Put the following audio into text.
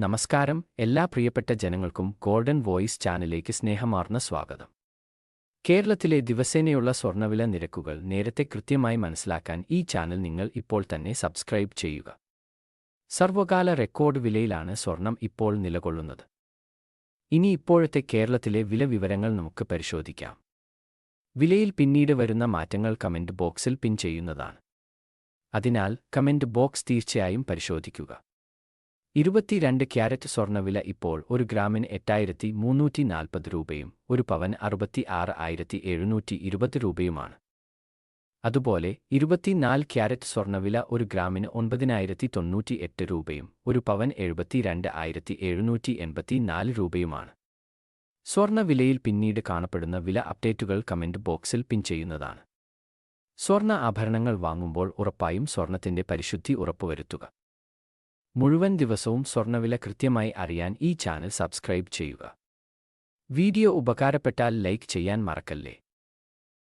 നമസ്കാരം. എല്ലാ പ്രിയപ്പെട്ട ജനങ്ങൾക്കും ഗോൾഡൻ വോയിസ് ചാനലിലേക്ക് സ്നേഹമാർന്ന സ്വാഗതം. കേരളത്തിലെ ദിവസേനയുള്ള സ്വർണവില നിരക്കുകൾ നേരത്തെ കൃത്യമായി മനസ്സിലാക്കാൻ ഈ ചാനൽ നിങ്ങൾ ഇപ്പോൾ തന്നെ സബ്സ്ക്രൈബ് ചെയ്യുക. സർവകാല റെക്കോർഡ് വിലയിലാണ് സ്വർണം ഇപ്പോൾ നിലകൊള്ളുന്നത്. ഇനി ഇപ്പോഴത്തെ കേരളത്തിലെ വില വിവരങ്ങൾ നമുക്ക് പരിശോധിക്കാം. വിലയിൽ പിന്നീട് വരുന്ന മാറ്റങ്ങൾ കമന്റ് ബോക്സിൽ പിൻ ചെയ്യുന്നതാണ്. അതിനാൽ കമന്റ് ബോക്സ് തീർച്ചയായും പരിശോധിക്കുക. ഇരുപത്തിരണ്ട് ക്യാരറ്റ് സ്വർണവില ഇപ്പോൾ ഒരു ഗ്രാമിന് എട്ടായിരത്തി മുന്നൂറ്റി നാൽപ്പത് രൂപയും ഒരു പവൻ അറുപത്തി ആറ് ആയിരത്തി എഴുന്നൂറ്റി ഇരുപത് രൂപയുമാണ്. അതുപോലെ ഇരുപത്തിനാല് ക്യാരറ്റ് സ്വർണവില ഒരു ഗ്രാമിന് ഒൻപതിനായിരത്തി തൊണ്ണൂറ്റി എട്ട് രൂപയും ഒരു പവൻ എഴുപത്തിരണ്ട് ആയിരത്തി എഴുന്നൂറ്റി എൺപത്തി നാല് രൂപയുമാണ് സ്വർണവിലയിൽ പിന്നീട് കാണപ്പെടുന്ന വില അപ്ഡേറ്റുകൾ കമന്റ് ബോക്സിൽ പിൻ ചെയ്യുന്നതാണ്. സ്വർണ ആഭരണങ്ങൾ വാങ്ങുമ്പോൾ ഉറപ്പായും സ്വർണത്തിന്റെ പരിശുദ്ധി ഉറപ്പുവരുത്തുക. മുഴുവൻ ദിവസവും സ്വർണവില കൃത്യമായി അറിയാൻ ഈ ചാനൽ സബ്സ്ക്രൈബ് ചെയ്യുക. വീഡിയോ ഉപകാരപ്പെട്ടാൽ ലൈക്ക് ചെയ്യാൻ മറക്കല്ലേ?